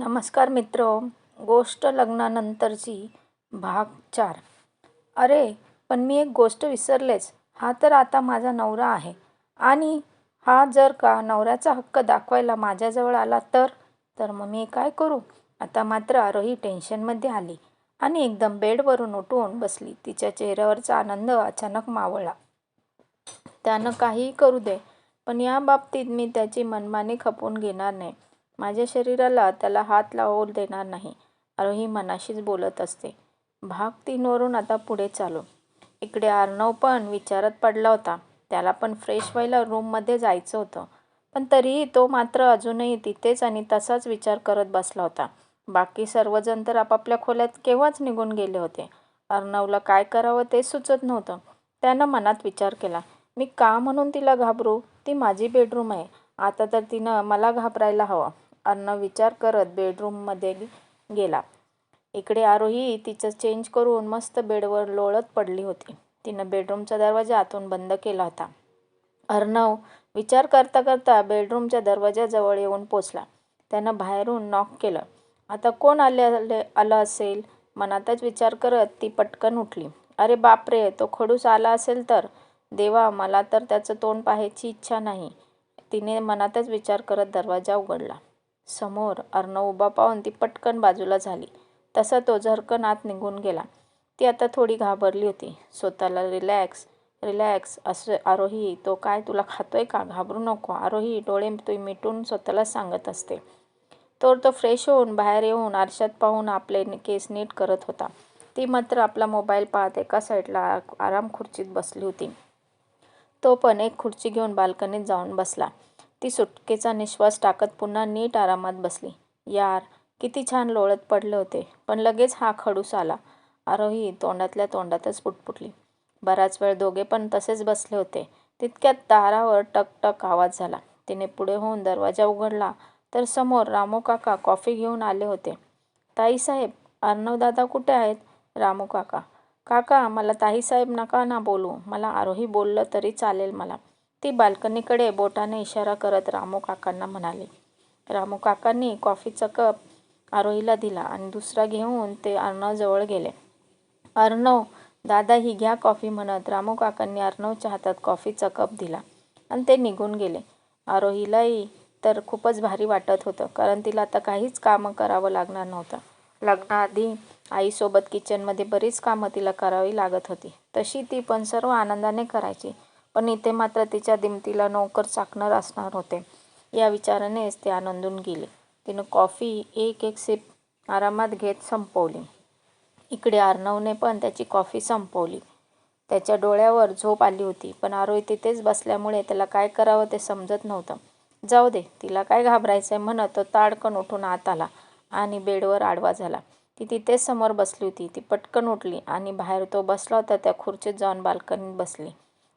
नमस्कार मित्र. गोष्ट लग्नानंतरची. भाग चार. अरे पण मी एक गोष्ट विसरलेच. हा तर आता माझा नवरा आहे. आणि हा जर का नवऱ्याचा हक्क दाखवायला माझ्याजवळ आला तर? तर मग मी काय करू? आता मात्र आरोही टेन्शनमध्ये आली आणि एकदम बेडवरून उठून बसली. तिच्या चेहऱ्यावरचा आनंद अचानक मावळला. त्यानं काहीही करू दे पण या बाबतीत मी त्याची मनमानी खपवून घेणार नाही. माझ्या शरीराला त्याला हात लावू देणार नाही. आरोही मनाशीच बोलत असते. भाग तीनवरून आता पुढे चालू. इकडे अर्णव पण विचारात पडला होता. त्याला पण फ्रेश व्हायला रूममध्ये जायचं होतं. पण तरीही तो मात्र अजूनही तिथेच आणि तसाच विचार करत बसला होता. बाकी सर्वजण तर आपापल्या खोल्यात केव्हाच निघून गेले होते. अर्णवला काय करावं ते सुचत नव्हतं. त्यानं मनात विचार केला मी का म्हणून तिला घाबरू? ती माझी बेडरूम आहे. आता तर तिनं मला घाबरायला हवं. अर्णव विचार करत बेडरूममध्ये गेला. इकडे आरोही तिचं चेंज करून मस्त बेडवर लोळत पडली होती. तिनं बेडरूमचा दरवाजा आतून बंद केला होता. अर्णव विचार करता करता बेडरूमच्या दरवाजाजवळ येऊन पोचला. त्यानं बाहेरून नॉक केलं. आता कोण आले आले आलं असेल? मनातच विचार करत ती पटकन उठली. अरे बापरे तो खडूस आला असेल तर? देवा मला तर त्याचं तोंड पाहायची इच्छा नाही. तिने मनातच विचार करत दरवाजा उघडला. समोर अर्णव उभा पाहून ती पटकन बाजूला झाली. तसा तो झरकन आत निघून गेला. ती आता थोडी घाबरली होती. स्वतःला रिलॅक्स रिलॅक्स असं आरोही तो काय तुला खातोय का? घाबरू नको. आरोही डोळे तो मिटून स्वतःला सांगत असते. तर तो फ्रेश होऊन बाहेर येऊन आरशात पाहून आपले केस नीट करत होता. ती मात्र आपला मोबाईल पाहत एका साईडला आराम खुर्चीत बसली होती. तो पण एक खुर्ची घेऊन बाल्कनीत जाऊन बसला. ती सुटकेचा निश्वास टाकत पुन्हा नीट आरामात बसली. यार किती छान लोळत पडले होते पण लगेच हा खडूस आला. आरोही तोंडातल्या तोंडातच पुटपुटली. बराच वेळ दोघे पण तसेच बसले होते. तितक्यात दारावर टक आवाज झाला. तिने पुढे होऊन दरवाजा उघडला तर समोर रामू काका कॉफी घेऊन आले होते. ताईसाहेब अर्णवदादा कुठे आहेत? रामू काका. काका मला ताईसाहेब नका ना बोलू. मला आरोही बोललं तरी चालेल मला. ती बाल्कनीकडे बोटाने इशारा करत रामू काकांना म्हणाले. रामू काकांनी कॉफीचा कप आरोहीला दिला आणि दुसरा घेऊन ते अर्णवजवळ गेले. अर्णव दादा ही घ्या कॉफी म्हणत रामू काकांनी अर्णवच्या हातात कॉफीचा कप दिला आणि ते निघून गेले. आरोहीलाही तर खूपच भारी वाटत होतं कारण तिला आता काहीच कामं करावं लागणार नव्हतं. लग्नाआधी आईसोबत किचनमध्ये बरीच कामं तिला करावी लागत होती. तशी ती पण सर्व आनंदाने करायची. पण इथे मात्र तिच्या दिमतीला नोकर चाकणार असणार होते. या विचारानेच ते आनंदून गेले. तिनं कॉफी एक एक सिप आरामात घेत संपवली. इकडे अर्णवने पण त्याची कॉफी संपवली. त्याच्या डोळ्यावर झोप आली होती पण आरोही तिथेच बसल्यामुळे त्याला काय करावं ते समजत नव्हतं. जाऊ दे तिला काय घाबरायचं आहे म्हणत तो ताडकन उठून आत आला आणि बेडवर आडवा झाला. ती तिथेच समोर बसली होती. ती पटकन उठली आणि बाहेर तो बसला होता त्या खुर्चीत जाऊन बाल्कनीत बसली.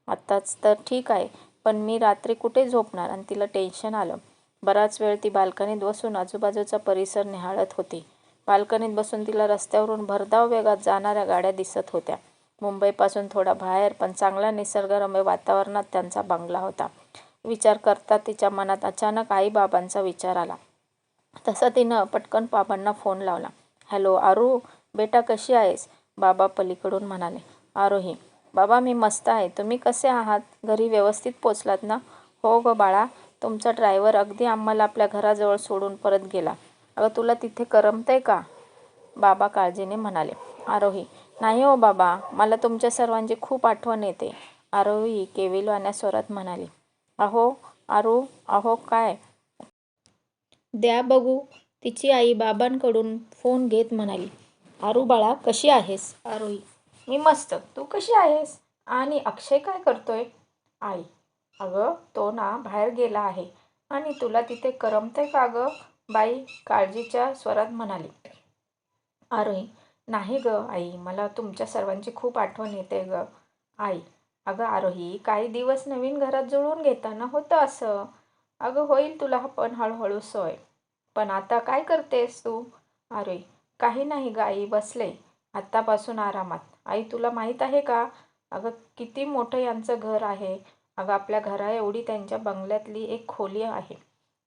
आत्ताच तर ठीक आहे पण मी रात्री कुठे झोपणार? आणि तिला टेन्शन आलं. बराच वेळ ती बाल्कनीत बसून आजूबाजूचा परिसर निहाळत होती. बाल्कनीत बसून तिला रस्त्यावरून भरधाव वेगात जाणाऱ्या गाड्या दिसत होत्या. मुंबईपासून थोडा बाहेर पण चांगला निसर्गरम्य वातावरणात त्यांचा बंगला होता. विचार करता तिच्या मनात अचानक आईबाबांचा विचार आला. तसा तिनं पटकन बाबांना फोन लावला. हॅलो आरू बेटा कशी आहेस? बाबा पलीकडून म्हणाले. आरोही बाबा मी मस्त आहे. तुम्ही कसे आहात? घरी व्यवस्थित पोचलात ना? हो गं बाळा तुमचा ड्रायव्हर अगदी आम्हाला आपल्या घराजवळ सोडून परत गेला. अगं तुला तिथे करमतंय का? बाबा काळजीने म्हणाले. आरोही नाही हो बाबा मला तुमच्या सर्वांची खूप आठवण येते. आरोही केविलवाण्या स्वरात म्हणाली. अहो आरू अहो काय? द्या बघू तिची आई बाबांकडून फोन घेत म्हणाली. आरू बाळा कशी आहेस? आरोही मी मस्त. तू कशी आहेस? आणि अक्षय काय करतोय? आई अगं तो ना बाहेर गेला आहे. आणि तुला तिथे करमतंय का गं? बाई काळजीच्या स्वरात म्हणाली. आरोही नाही गं आई मला तुमच्या सर्वांची खूप आठवण येते गं. आई अगं आरोही काही दिवस नवीन घरात जुळवून घेताना होतं असं? अगं होईल तुला पण हळूहळू सोय. पण आता काय करतेस तू? आरोही काही नाही ग आई बसले. आत्तापासून आरामात. आई तुला माहीत आहे का? अगं किती मोठं यांचं घर आहे. अगं आपल्या घरा एवढी त्यांच्या बंगल्यातली एक खोली आहे.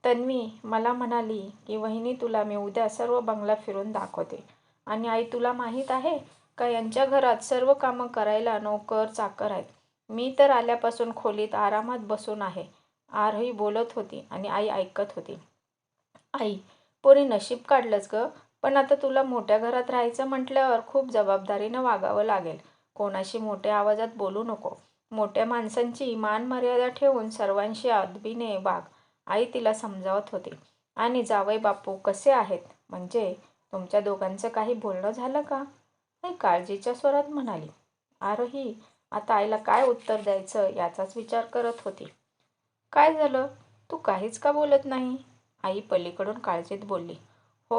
तन्वी मला म्हणाली की वहिनी तुला मी उद्या सर्व बंगला फिरून दाखवते. आणि आई तुला माहीत आहे का यांच्या घरात सर्व कामं करायला नोकर चाकर आहेत. मी तर आल्यापासून खोलीत आरामात बसून आहे. आरही बोलत होती आणि आई ऐकत होती. आई पोरी नशीब काढलंच ग. पण आता तुला मोठ्या घरात राहायचं म्हटल्यावर खूप जबाबदारीनं वागावं लागेल. कोणाशी मोठ्या आवाजात बोलू नको. मोठ्या माणसांची मान मर्यादा ठेवून सर्वांशी अदबीने वाघ आई तिला समजावत होती. आणि जावई बापू कसे आहेत? म्हणजे तुमच्या दोघांचं काही बोलणं झालं का? आई काळजीच्या स्वरात म्हणाली. आरोही आता आईला काय उत्तर द्यायचं याचाच विचार करत होती. काय झालं? तू काहीच का बोलत नाही? आई पलीकडून काळजीत बोलली. हो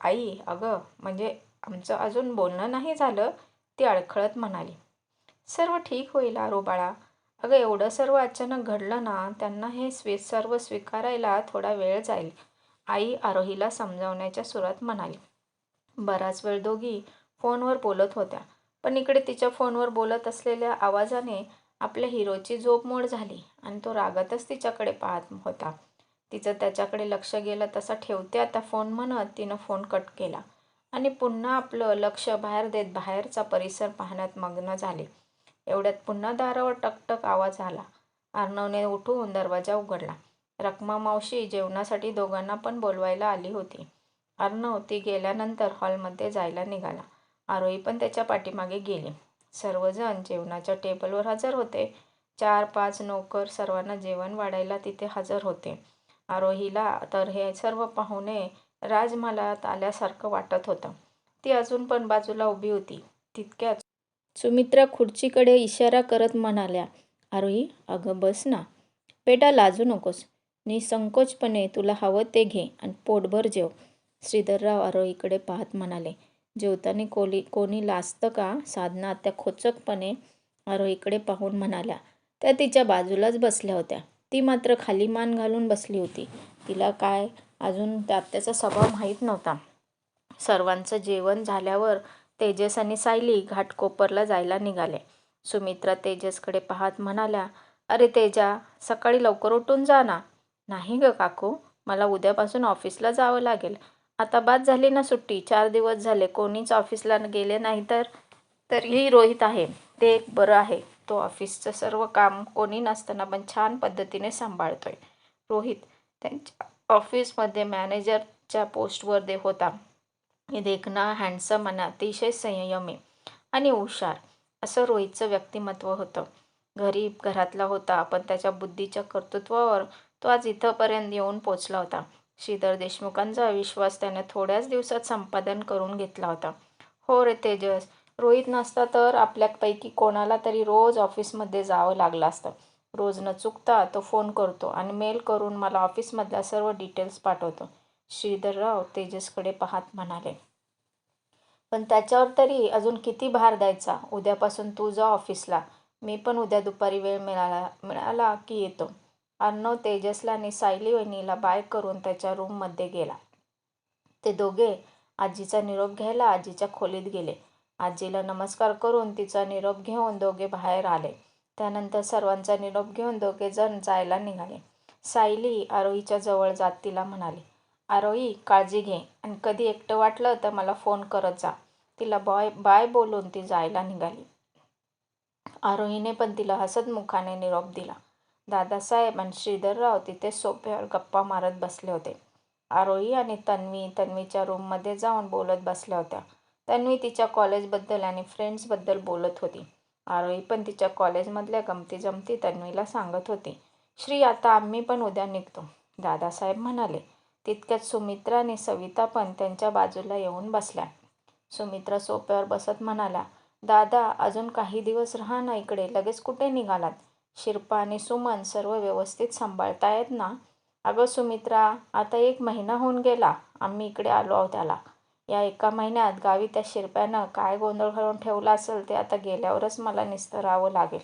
आई अगं म्हणजे आमचं अजून बोलणं नाही झालं ती अडखळत म्हणाली. सर्व ठीक होईल आरो बाळा. अगं एवढं सर्व अचानक घडलं ना त्यांना हे स्वी सर्व स्वीकारायला थोडा वेळ जाईल आई आरोहीला समजावण्याच्या सुरात म्हणाली. बराच वेळ दोघी फोनवर बोलत होत्या पण इकडे तिच्या फोनवर बोलत असलेल्या आवाजाने आपल्या हिरोची झोप मोड झाली आणि तो रागातच तिच्याकडे पाहत होता. तिचं त्याच्याकडे लक्ष गेलं तसा ठेवते. आता फोन म्हणत तिनं फोन कट केला. आणि पुन्हा आपलं लक्ष बाहेर देत बाहेरचा परिसर पाहण्यात मग्न झाले. एवढ्यात पुन्हा दारावर टकटक आवाज आला. अर्णवने उठून दरवाजा उघडला. रखमा मावशी जेवणासाठी दोघांना पण बोलवायला आली होती. अर्णव ती गेल्यानंतर हॉलमध्ये जायला निघाला. आरोही पण त्याच्या पाठीमागे गेली. सर्वजण जेवणाच्या टेबलवर हजर होते. चार पाच नोकर सर्वांना जेवण वाढायला तिथे हजर होते. आरोहीला. तर हे सर्व पाहुणे राजमहालात आल्यासारखं वाटत होतं. ती अजून पण बाजूला उभी होती. तितक्याच सुमित्रा खुर्चीकडे इशारा करत म्हणाल्या आरोही अगं बस ना. बेटा लाजू नकोस. निसंकोचपणे तुला हवं ते घे आणि पोटभर जेव. श्रीधरराव आरोहीकडे पाहत म्हणाले जेवताना कोली कोणी लाजतं का? साधना त्या खोचकपणे आरोहीकडे पाहून म्हणाल्या. त्या तिच्या बाजूलाच बसल्या होत्या. ती मात्र खाली मान घालून बसली होती. तिला काय अजून त्यात त्याचा स्वभाव माहीत नव्हता. सर्वांचं जेवण झाल्यावर तेजस आणि सायली घाटकोपरला जायला निघाले. सुमित्रा तेजसकडे पाहत म्हणाल्या अरे तेजा सकाळी लवकर उठून जा ना. नाही ग काकू मला उद्यापासून ऑफिसला जावं लागेल. आता बाद झाली ना सुट्टी चार दिवस झाले कोणीच ऑफिसला गेले नाही तर तरीही रोहित आहे. ते एक बरं आहे. तो ऑफिसचं सर्व काम कोणी नसताना पण छान पद्धतीने सांभाळतोय. रोहित त्यांच्या ऑफिसमध्ये मॅनेजरच्या पोस्टवर दे होता. देखणा हँडसम आणि अतिशय संयमी आणि हुशार असं रोहितचं व्यक्तिमत्व होतं. घरी घरातला होता पण त्याच्या बुद्धीच्या कर्तृत्वावर तो आज इथंपर्यंत येऊन पोचला होता. श्रीधर देशमुखांचा विश्वास त्याने थोड्याच दिवसात संपादन करून घेतला होता. हो रे तेजस रोहित नसता तर आपल्यापैकी कोणाला तरी रोज ऑफिसमध्ये जावं लागलं असतं. रोज न चुकता तो फोन करतो आणि मेल करून मला ऑफिसमधल्या सर्व डिटेल्स पाठवतो. श्रीधरराव तेजसकडे पाहत म्हणाले पण त्याच्यावर तरी अजून किती भार द्यायचा? उद्यापासून तू जा ऑफिसला. मी पण उद्या दुपारी वेळ मिळाला मिळाला की येतो. अर्णव तेजसला आणि सायली वहिनीला बाय करून त्याच्या रूममध्ये गेला. ते दोघे आजीचा निरोप घ्यायला आजीच्या खोलीत गेले. आजीला नमस्कार करून तिचा निरोप घेऊन दोघे बाहेर आले. त्यानंतर सर्वांचा निरोप घेऊन दोघे जण जायला निघाले. सायली आरोहीच्या जवळ जात तिला म्हणाली आरोही काळजी घे. आणि कधी एकटं वाटलं तर मला फोन करत जा. तिला बॉय बाय बोलून ती जायला निघाली. आरोहीने पण तिला हसत मुखाने निरोप दिला. दादासाहेब आणि श्रीधरराव तिथे सोप्यावर गप्पा मारत बसले होते. आरोही आणि तन्वी तन्वीच्या रूममध्ये जाऊन बोलत बसल्या होत्या. तन्वी तिच्या कॉलेजबद्दल आणि फ्रेंड्सबद्दल बोलत होती. आरोही पण तिच्या कॉलेजमधल्या गमती जमती तन्वीला सांगत होती. श्री आता आम्ही पण उद्या निघतो. दादासाहेब म्हणाले. तितक्यात सुमित्रा आणि सविता पण त्यांच्या बाजूला येऊन बसल्या. सुमित्रा सोप्यावर बसत म्हणाल्या दादा अजून काही दिवस राहा ना इकडे लगेच कुठे निघालात? शिरपा आणि सुमन सर्व व्यवस्थित सांभाळतायत ना? अगं सुमित्रा आता एक महिना होऊन गेला आम्ही इकडे आलो आहोत त्याला. या एका महिन्यात गावी त्या शिरप्यानं काय गोंधळ घालून ठेवला असेल ते आता गेल्यावरच मला निस्तरावं लागेल.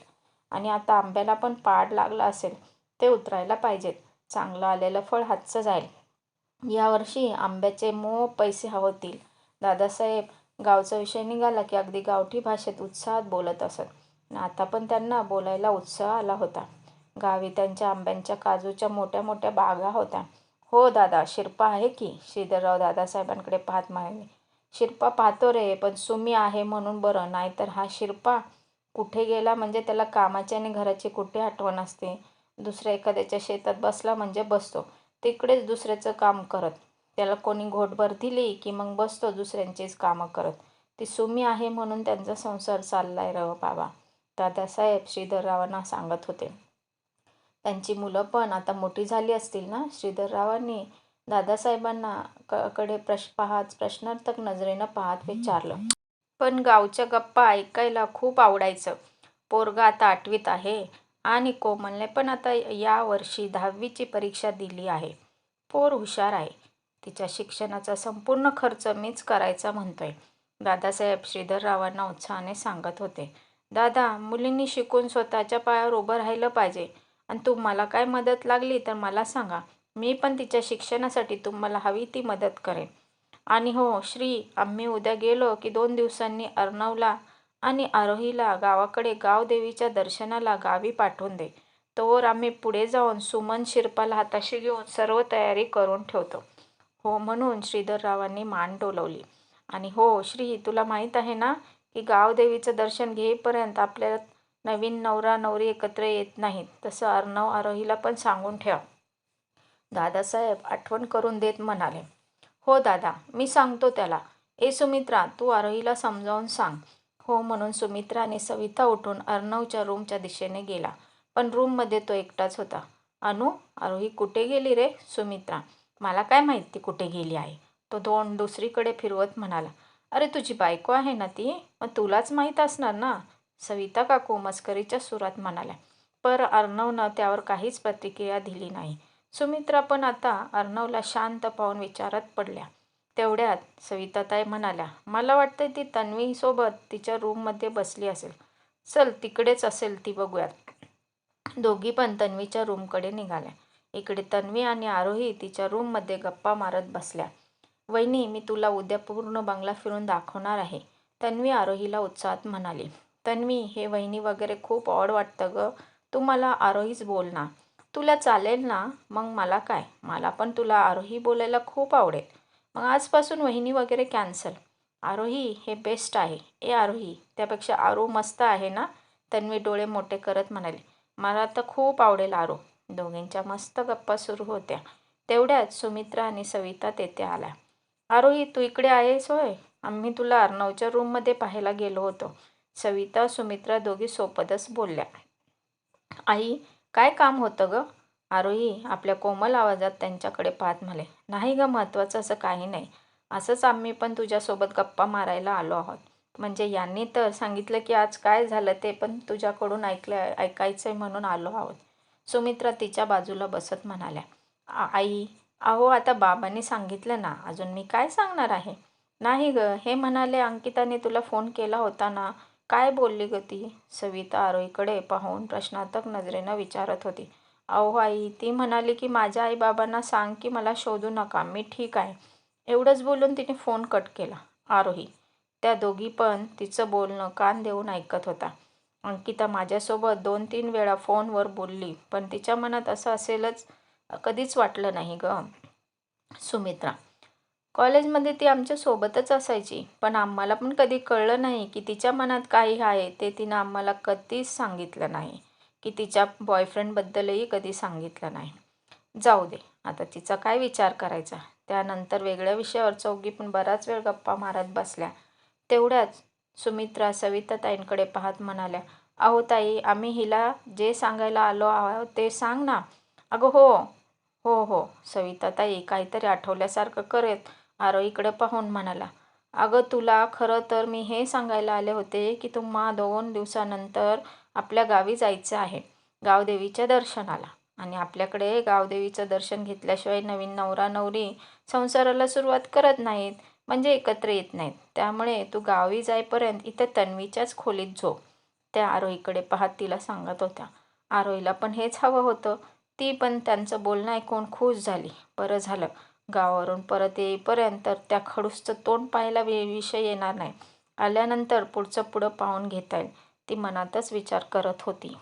आणि आता आंब्याला पण पाड लागला असेल ते उतरायला पाहिजेत. चांगलं आलेलं फळ हातचं जाईल. यावर्षी आंब्याचे मो पैसे हवतील दादासाहेब गावचा विषय निघाला की अगदी गावठी भाषेत उत्साहात बोलत असत. आता पण त्यांना बोलायला उत्साह आला होता. गावी त्यांच्या आंब्यांच्या काजूच्या मोठ्या मोठ्या बागा होत्या. हो दादा शिरपा आहे की? श्रीधरराव दादासाहेबांकडे पाहत म्हणाले शिरपा पाहतो रे पण सुमी आहे म्हणून बरं नाहीतर हा शिरपा कुठे गेला म्हणजे त्याला कामाची आणि घराची कुठे आठवण असते? दुसऱ्या एखाद्याच्या शेतात बसला म्हणजे बसतो. तिकडेच दुसऱ्याचं काम करत. त्याला कोणी घोटभर दिली की मग बसतो दुसऱ्यांचीच कामं करत. ती सुमी आहे म्हणून त्यांचा संसार चाललाय र बाबा. दादासाहेब श्रीधररावांना सांगत होते. त्यांची मुलं पण आता मोठी झाली असतील ना? श्रीधररावांनी दादासाहेबांना क कडे प्रश पाहत प्रश्नार्थक नजरेनं पाहत विचारलं. पण गावच्या गप्पा ऐकायला खूप आवडायचं. पोरगा आता आठवीत आहे आणि कोमलने पण आता या वर्षी दहावीची परीक्षा दिली आहे. पोर हुशार आहे. तिच्या शिक्षणाचा संपूर्ण खर्च मीच करायचा म्हणतोय. दादासाहेब श्रीधररावांना उत्साहाने सांगत होते. दादा मुलींनी शिकून स्वतःच्या पायावर उभं राहिलं पाहिजे. आणि तुम्हाला काय मदत लागली तर मला सांगा. मी पण तिच्या शिक्षणासाठी तुम्हाला हवी ती मदत करेन. आणि हो श्री आम्ही उद्या गेलो की दोन दिवसांनी अर्णवला आणि आरोहीला गावाकडे गावदेवीच्या दर्शनाला गावी पाठवून दे. तोवर आम्ही पुढे जाऊन सुमन शिरपाला हाताशी घेऊन सर्व तयारी करून ठेवतो. हो म्हणून श्रीधररावांनी मान डोलवली. आणि हो श्री तुला माहीत आहे ना की गावदेवीचं दर्शन घेईपर्यंत आपल्याला नवीन नवरा नवरी एकत्र येत नाहीत तसं अर्णव आरोहीला पण सांगून ठेवा. दादासाहेब आठवण करून देत म्हणाले हो दादा मी सांगतो त्याला. ए सुमित्रा तू आरोहीला समजावून सांग. हो म्हणून सुमित्राने सविता उठून अर्णवच्या रूमच्या दिशेने गेला. पण रूममध्ये तो एकटाच होता. अनु आरोही कुठे गेली रे सुमित्रा? मला काय माहिती कुठे गेली आहे? तो दोन दुसरीकडे फिरवत म्हणाला अरे तुझी बायको आहे ना ती? मग तुलाच माहीत असणार ना? सविता काकू मस्करीच्या सुरात म्हणाल्या पर अर्णवनं त्यावर काहीच प्रतिक्रिया दिली नाही. सुमित्रा पण आता अर्णवला शांत पाहून विचारत पडल्या. तेवढ्यात सविताताई म्हणाल्या मला वाटतं ती तन्वीसोबत तिच्या रूममध्ये बसली असेल. चल तिकडेच असेल ती बघूयात. दोघी पण तन्वीच्या रूमकडे निघाल्या. इकडे तन्वी आणि आरोही तिच्या रूममध्ये गप्पा मारत बसल्या. वहिनी मी तुला उद्या पूर्ण बंगला फिरून दाखवणार आहे. तन्वी आरोहीला उत्साहात म्हणाली तन्वी हे वहिनी वगैरे खूप ऑड वाटतं ग. तू मला आरोहीच बोल ना. तुला चालेल ना? मग मला काय? मला पण तुला आरोही बोलायला खूप आवडेल. मग आजपासून वहिनी वगैरे कॅन्सल आरोही हे बेस्ट आहे. ए आरोही त्यापेक्षा आरो मस्त आहे ना? तन्वी डोळे मोठे करत म्हणाले. मला तर खूप आवडेल आरो. दोघींच्या मस्त गप्पा सुरू होत्या. तेवढ्यात सुमित्रा आणि सविता तेथे आल्या. आरोही तू इकडे आहेस होय? आम्ही तुला अर्णवच्या रूममध्ये पाहायला गेलो होतो. सविता सुमित्रा दोघी सोबतच बोलल्या. आई काय काम होतं ग? आरोही आपल्या कोमल आवाजात त्यांच्याकडे पाहत म्हणे. नाही ग महत्त्वाचं असं काही नाही. असंच आम्ही पण तुझ्यासोबत गप्पा मारायला आलो आहोत. म्हणजे यांनी तर सांगितलं की आज काय झालं ते पण तुझ्याकडून ऐकलं ऐकायचं आहे म्हणून आलो आहोत. सुमित्रा तिच्या बाजूला बसत म्हणाल्या. आई अहो आता बाबांनी सांगितलं ना अजून मी काय सांगणार आहे? नाही ग हे म्हणाले अंकिताने तुला फोन केला होता ना काय बोलली ग ती? सविता आरोहीकडे पाहून प्रश्नार्थक नजरेनं विचारत होती. अहो आई ती म्हणाली की माझ्या आईबाबांना सांग की मला शोधू नका. मी ठीक आहे. एवढंच बोलून तिने फोन कट केला. आरोही त्या दोघी पण तिचं बोलणं कान देऊन ऐकत होता. अंकिता माझ्यासोबत दोन तीन वेळा फोनवर बोलली पण तिच्या मनात असं असेलच कधीच वाटलं नाही ग. सुमित्रा कॉलेजमध्ये ती आमच्या सोबतच असायची पण आम्हाला पण कधी कळलं नाही की तिच्या मनात काही आहे ते तिनं आम्हाला कधीच सांगितलं नाही की तिच्या बॉयफ्रेंडबद्दलही कधी सांगितलं नाही. जाऊ दे आता तिचा काय विचार करायचा? त्यानंतर वेगळ्या विषयावर चौघी पण बराच वेळ गप्पा मारत बसल्या. तेवढ्याच सुमित्रा सविता ताईंकडे पाहत म्हणाल्या अहो ताई आम्ही हिला जे सांगायला आलो आहोत ते सांग ना. अगं हो. हो हो. सविता ताई काहीतरी आठवल्यासारखं करत आरोहीकडे पाहून म्हणाला अगं तुला खरं तर मी हे सांगायला आले होते की तुम्हा दोन दिवसानंतर आपल्या गावी जायचं आहे गावदेवीच्या दर्शनाला. आणि आपल्याकडे गावदेवीचं दर्शन घेतल्याशिवाय नवीन नवरा नवरी संसाराला सुरुवात करत नाहीत म्हणजे एकत्र येत नाहीत. त्यामुळे तू गावी जाईपर्यंत इथं तन्वीच्याच खोलीत झोप त्या आरोहीकडे पाहत तिला सांगत होत्या. आरोहीला पण हेच हवं होतं. ती पण त्यांचं बोलणं ऐकून खुश झाली. बरं झालं. गावावरून परत येईपर्यंत त्या खडूसचं तोंड पाहायला विषय येणार नाही. आल्यानंतर पुढचं पुढं पाहून घेता येईल. ती मनातच विचार करत होती.